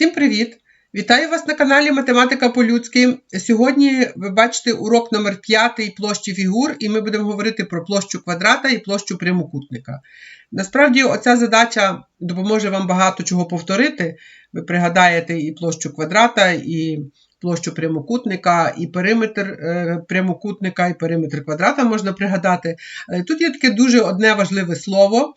Всім привіт! Вітаю вас на каналі Математика по-людськи. Сьогодні ви бачите урок номер 5 площі фігур, і ми будемо говорити про площу квадрата і площу прямокутника. Насправді, оця задача допоможе вам багато чого повторити. Ви пригадаєте і площу квадрата, і площу прямокутника, і периметр е, прямокутника, і периметр квадрата можна пригадати. Але тут є таке дуже одне важливе слово,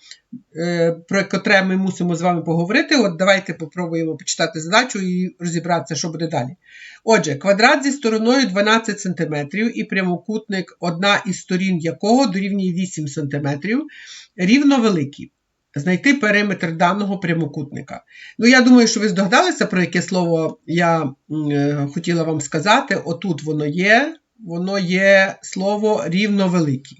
е, про котре ми мусимо з вами поговорити. От давайте попробуємо почитати задачу і розібратися, що буде далі. Отже, квадрат зі стороною 12 см і прямокутник, одна із сторін якого дорівнює 8 см, рівно великі знайти периметр даного прямокутника. Ну, я думаю, що ви здогадалися, про яке слово я е, хотіла вам сказати. Отут воно є, воно є слово рівновеликі.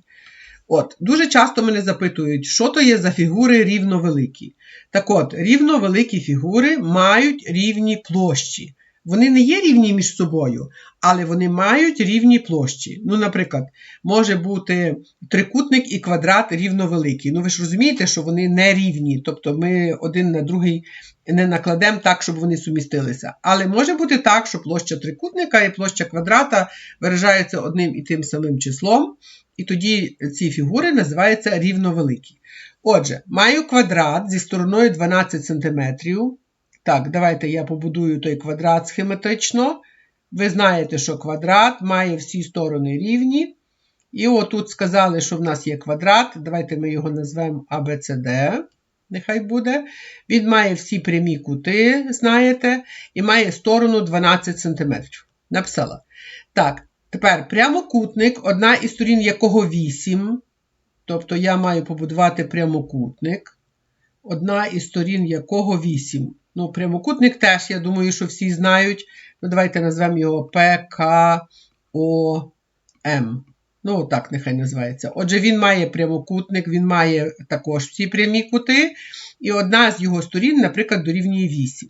От, Дуже часто мене запитують, що то є за фігури рівновеликі. Так от, рівновеликі фігури мають рівні площі. Вони не є рівні між собою, але вони мають рівні площі. Ну, наприклад, може бути трикутник і квадрат рівновеликий. Ну, ви ж розумієте, що вони не рівні, тобто ми один на другий не накладемо так, щоб вони сумістилися. Але може бути так, що площа трикутника і площа квадрата виражаються одним і тим самим числом, і тоді ці фігури називаються рівновеликі. Отже, маю квадрат зі стороною 12 см. Так, давайте я побудую той квадрат схематично. Ви знаєте, що квадрат має всі сторони рівні. І отут сказали, що в нас є квадрат. Давайте ми його назвемо ABCD. Нехай буде. Він має всі прямі кути, знаєте, і має сторону 12 см. Написала. Так, тепер прямокутник, одна із сторін якого 8. Тобто я маю побудувати прямокутник, одна із сторін якого 8. Ну, прямокутник теж, я думаю, що всі знають. Ну, Давайте назвемо його ПКОМ. Ну, так, нехай називається. Отже, він має прямокутник, він має також всі прямі кути. І одна з його сторін, наприклад, дорівнює 8.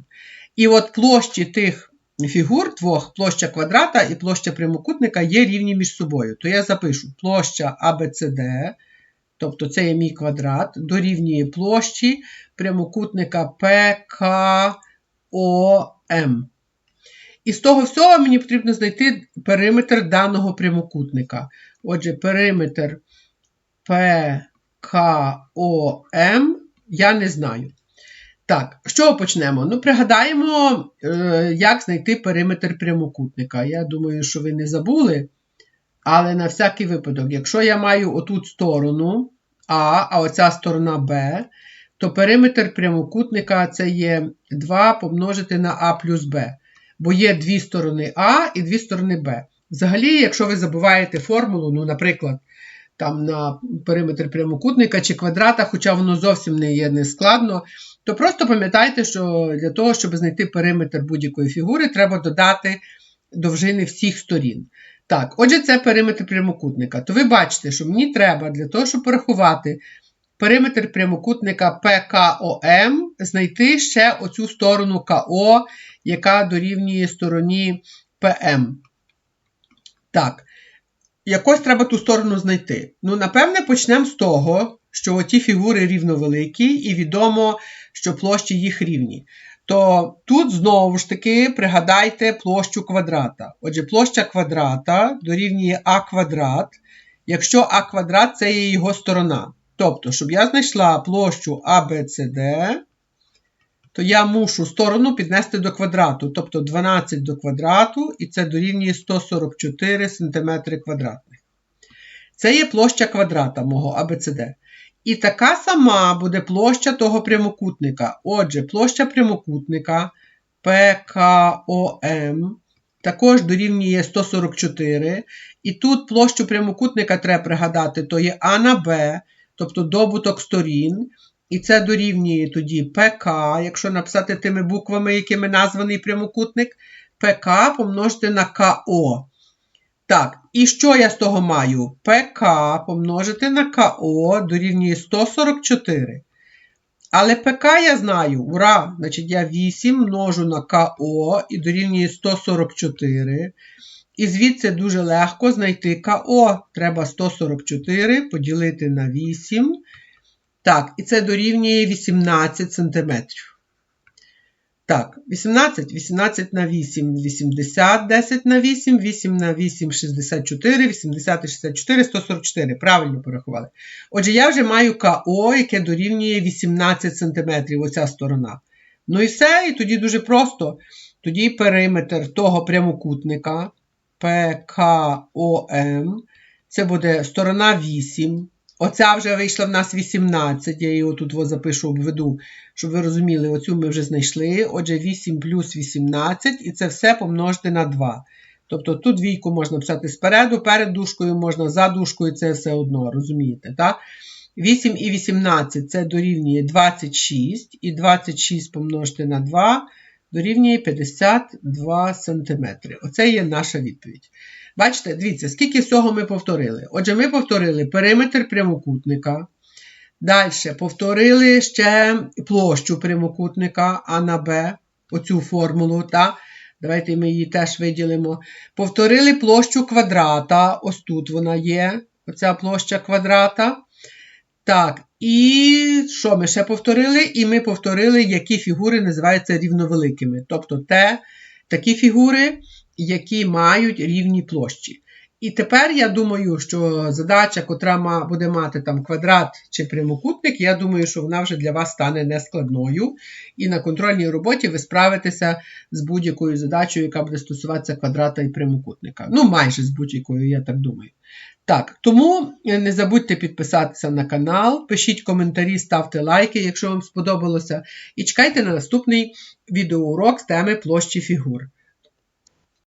І от площі тих фігур, двох, площа квадрата і площа прямокутника є рівні між собою. То я запишу площа ABCD – тобто це є мій квадрат, дорівнює площі прямокутника ПКОМ. І з того всього мені потрібно знайти периметр даного прямокутника. Отже, периметр ПКОМ я не знаю. Так, з чого почнемо? Ну, пригадаємо, е, як знайти периметр прямокутника. Я думаю, що ви не забули. Але на всякий випадок, якщо я маю отут сторону А, а оця сторона Б, то периметр прямокутника це є 2 помножити на А плюс Б. Бо є дві сторони А і дві сторони Б. Взагалі, якщо ви забуваєте формулу, ну, наприклад, там на периметр прямокутника чи квадрата, хоча воно зовсім не є нескладно, то просто пам'ятайте, що для того, щоб знайти периметр будь-якої фігури, треба додати довжини всіх сторін. Так, отже, це периметр прямокутника. То ви бачите, що мені треба для того, щоб порахувати периметр прямокутника ПКОМ, знайти ще оцю сторону КО, яка дорівнює стороні ПМ. Так, якось треба ту сторону знайти. Ну, напевне, почнемо з того, що оті фігури рівновеликі, і відомо, що площі їх рівні то тут знову ж таки пригадайте площу квадрата. Отже, площа квадрата дорівнює А квадрат, якщо А квадрат це є його сторона. Тобто, щоб я знайшла площу ABCD, то я мушу сторону піднести до квадрату, тобто 12 до квадрату, і це дорівнює 144 см квадратних. Це є площа квадрата мого ABCD. І така сама буде площа того прямокутника. Отже, площа прямокутника ПКОМ також дорівнює 144. І тут площу прямокутника треба пригадати, то є А на Б, тобто добуток сторін. І це дорівнює тоді ПК, якщо написати тими буквами, якими названий прямокутник, ПК помножити на КО. Так, і що я з того маю? ПК помножити на КО дорівнює 144. Але ПК я знаю, ура! Значить, я 8 множу на КО і дорівнює 144. І звідси дуже легко знайти КО. Треба 144 поділити на 8. Так, і це дорівнює 18 см. Так, 18, 18 на 8, 80, 10 на 8, 8 на 8, 64, 80 64, 144. Правильно порахували. Отже, я вже маю КО, яке дорівнює 18 см, оця сторона. Ну і все, і тоді дуже просто. Тоді периметр того прямокутника ПКОМ, це буде сторона 8. Оця вже вийшла в нас 18. Я її отут запишу, обведу, щоб ви розуміли, оцю ми вже знайшли. Отже, 8 плюс 18, і це все помножити на 2. Тобто тут двійку можна писати спереду, перед дужкою можна за дужкою, це все одно, розумієте? так? 8 і 18 це дорівнює 26, і 26 помножити на 2 дорівнює 52 см. Оце є наша відповідь. Бачите, дивіться, скільки всього ми повторили. Отже, ми повторили периметр прямокутника. Далі повторили ще площу прямокутника А на Б, оцю формулу. Та? Давайте ми її теж виділимо. Повторили площу квадрата. Ось тут вона є, оця площа квадрата. Так, і що ми ще повторили? І ми повторили, які фігури називаються рівновеликими. Тобто те, такі фігури, які мають рівні площі. І тепер я думаю, що задача, котра буде мати там квадрат чи прямокутник, я думаю, що вона вже для вас стане нескладною. І на контрольній роботі ви справитеся з будь-якою задачею, яка буде стосуватися квадрата і прямокутника. Ну, майже з будь-якою, я так думаю. Так, тому не забудьте підписатися на канал, пишіть коментарі, ставте лайки, якщо вам сподобалося. І чекайте на наступний відеоурок з теми площі фігур.